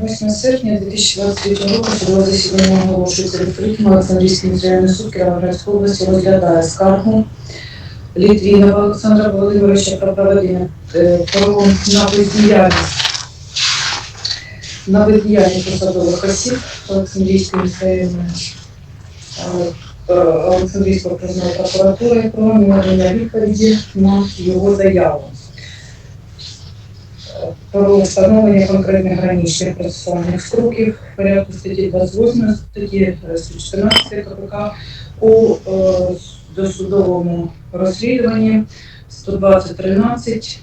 8 серпня 2023 року судове засідання оголошується відкритим. Олександрійський міськрайонний суд Кіровоградської області розглядає скаргу Літвінова Олександра Володимировича про проведення е, про на бездіяльність на бездіяльність посадових осіб Олександрійської міськрайонної е, е, Олександрійської прокуратури про надання відповіді на його заяву про встановлення конкретних граничних процесуальних строків в порядку статті 28 статті е, 114 КПК у е, досудовому розслідуванні 120 13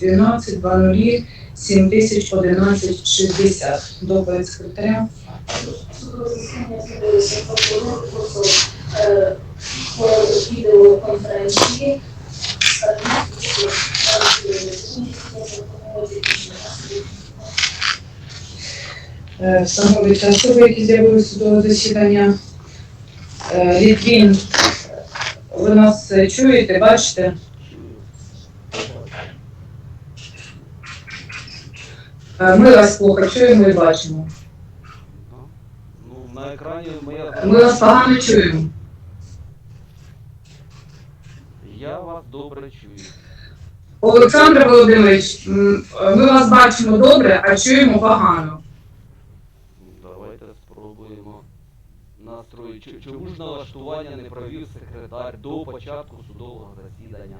12 20 7011 60. Доповідь секретаря. Е, відеоконференції. Е, Встановлюються особи, які з'явилися судове засідання. Е, Літвін, ви нас е, чуєте, бачите? Е, Ми вас плохо чуємо і бачимо. Ну, на екрані моя. Ми вас погано чуємо. Я вас добре чую. Олександр Володимирович, е, ми вас бачимо добре, а чуємо погано. Давайте спробуємо настрої. Чому ж налаштування не провів секретар до початку судового засідання?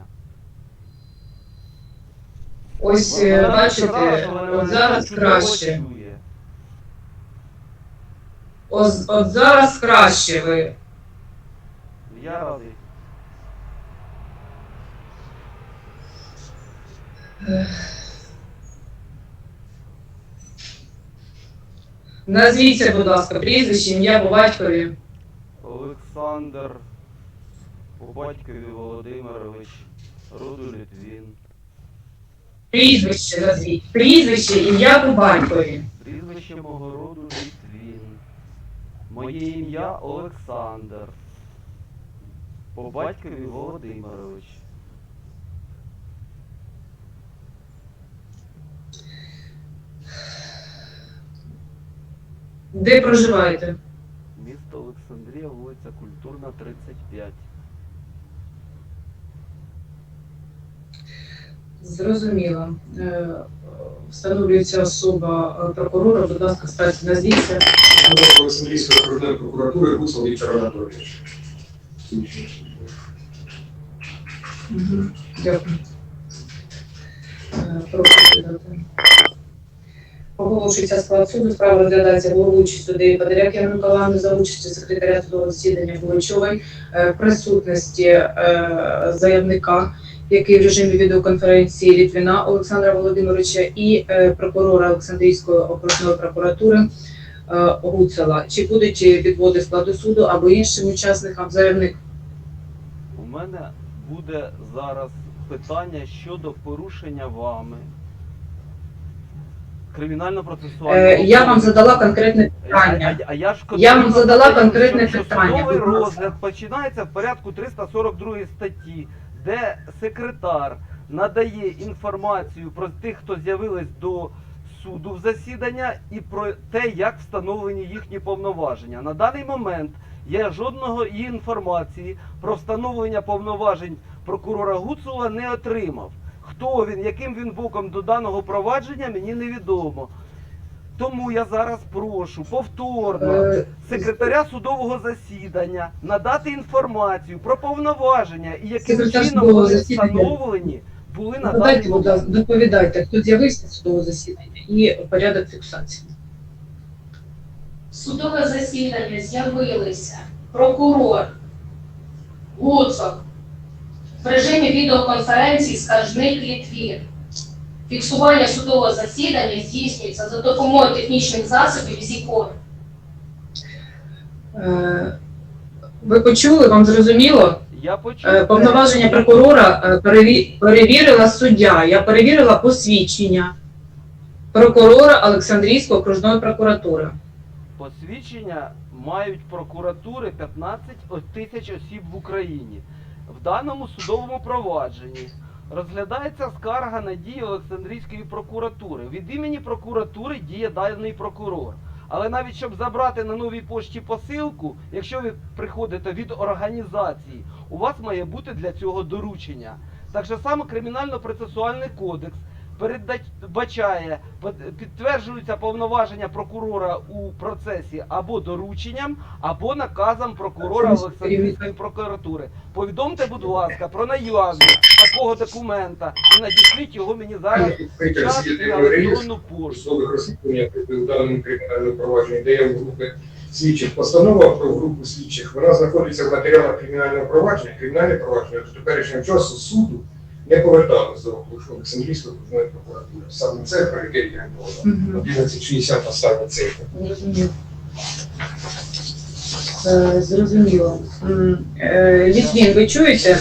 Ось е, Вона бачите, от зараз краще. От, от зараз краще ви. Я радий. Назвіться, будь ласка, прізвище, ім'я по батькові. Олександр по батькові Володимирович, роду Літвін. Прізвище назвіть. Прізвище, ім'я по батькові. Прізвище мого роду Літвін. Моє ім'я Олександр. По батькові Володимирович. Де проживаєте? Місто Олександрія, вулиця Культурна, 35. Зрозуміло. Е, Встановлюється особа е, прокурора, будь ласка, ставте назвіться. Олександрійської окружної прокуратури Гуцул Віктор Анатолійович. Дякую. Е, Прошу передати. Оголошується склад суду. Справа розглядається головуючий суддеї Подоряк Яна Миколаївна за участю секретаря судового засідання Буличової е, в присутності е, заявника, який в режимі відеоконференції Літвіна Олександра Володимировича і е, прокурора Олександрійської окружної прокуратури е, Гуцела. Чи будуть відводи складу суду або іншим учасникам заявник? У мене буде зараз питання щодо порушення вами кримінально-процесуального. Е, Я вам задала конкретне питання. а, я ж Я вам задала конкретне питання, судовий розгляд починається в порядку 342 статті, де секретар надає інформацію про тих, хто з'явились до суду в засідання, і про те, як встановлені їхні повноваження. На даний момент я жодного інформації про встановлення повноважень прокурора Гуцула не отримав. Хто він, яким він боком до даного провадження, мені невідомо. Тому я зараз прошу повторно Е, секретаря судового засідання надати інформацію про повноваження і яким Секретар чином судового вони засідання. встановлені були на даний Надайте, будь ласка, момент. доповідайте, хто з'явився з судового засідання і порядок фіксації. Судове засідання з'явилися прокурор Гуцок в режимі відеоконференції скаржник Літвін. Фіксування судового засідання здійснюється за допомогою технічних засобів ЗІКОР. Е, Ви почули, вам зрозуміло? Я почув Е, Повноваження прокурора е, переві- перевірила суддя. Я перевірила посвідчення прокурора Олександрійської окружної прокуратури. посвідчення мають прокуратури 15 тисяч осіб в Україні. В даному судовому провадженні Розглядається скарга на дії Олександрійської прокуратури. Від імені прокуратури діє даний прокурор. Але навіть щоб забрати на новій пошті посилку, якщо ви приходите від організації, у вас має бути для цього доручення. Так же само кримінально-процесуальний кодекс передбачає, під- підтверджуються повноваження прокурора у процесі або дорученням, або наказом прокурора Олександрійської прокуратури. Повідомте, будь ласка, про наявність такого документа і надішліть його мені зараз Відкрите час на електронну пошту. розслідування у даному кримінальному провадженні, де групи слідчих постанова про групу слідчих, вона знаходиться в матеріалах кримінального провадження. Кримінальне провадження до теперішнього часу суду не поверталося до Олександрійської окружної прокуратури. Саме це про яке я говорю. Мгм. 1160 остання цифра. Зрозуміло. Е, е, Літвін, ви чуєте,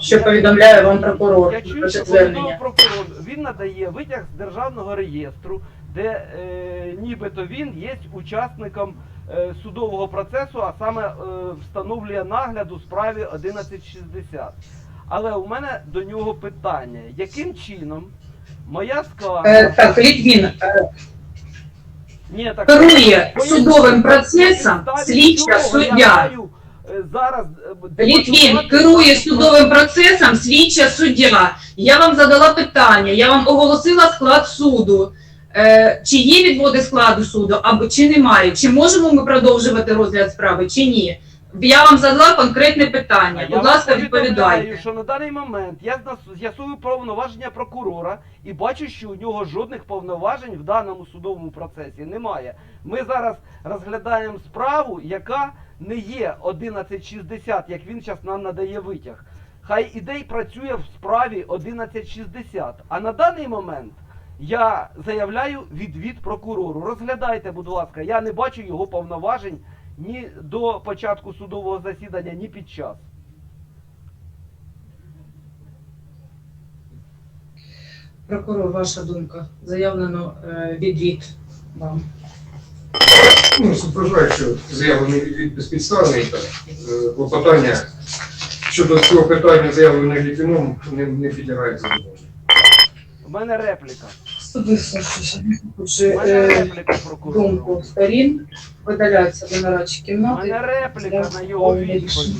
що повідомляє вам прокурор Я чую, що повідомив прокурор. Він надає витяг з державного реєстру, де е, нібито він є учасником е, судового процесу, а саме е, встановлює нагляд у справі 1160. Але у мене до нього питання: яким чином моя скарга Е, Так, Літвін, е, керує судовим процесом слідча суддя. е, зараз Літвін керує судовим процесом слідча суддя. Я вам задала питання, я вам оголосила склад суду. Е, чи є відводи складу суду, або чи немає? Чи можемо ми продовжувати розгляд справи, чи ні? Я вам задала конкретне питання. Будь ласка, відповідайте. що на даний момент я зна- з'ясую повноваження прокурора і бачу, що у нього жодних повноважень в даному судовому процесі немає. Ми зараз розглядаємо справу, яка не є 1160, як він зараз нам надає витяг. Хай іде й працює в справі 1160. А на даний момент я заявляю відвід прокурору. Розглядайте, будь ласка, я не бачу його повноважень ні до початку судового засідання, ні під час. Прокурор, ваша думка. Заявлено е, відвід вам. Ну, супереживаю, що заявлений відвід безпідставний, так, е, клопотання щодо цього питання, заявлене Літвіном, не, не підлягає задоволенню. У мене репліка. Мене е, думку сторін видаляється до нарадчої кімнати. мене репліка на його відповідь.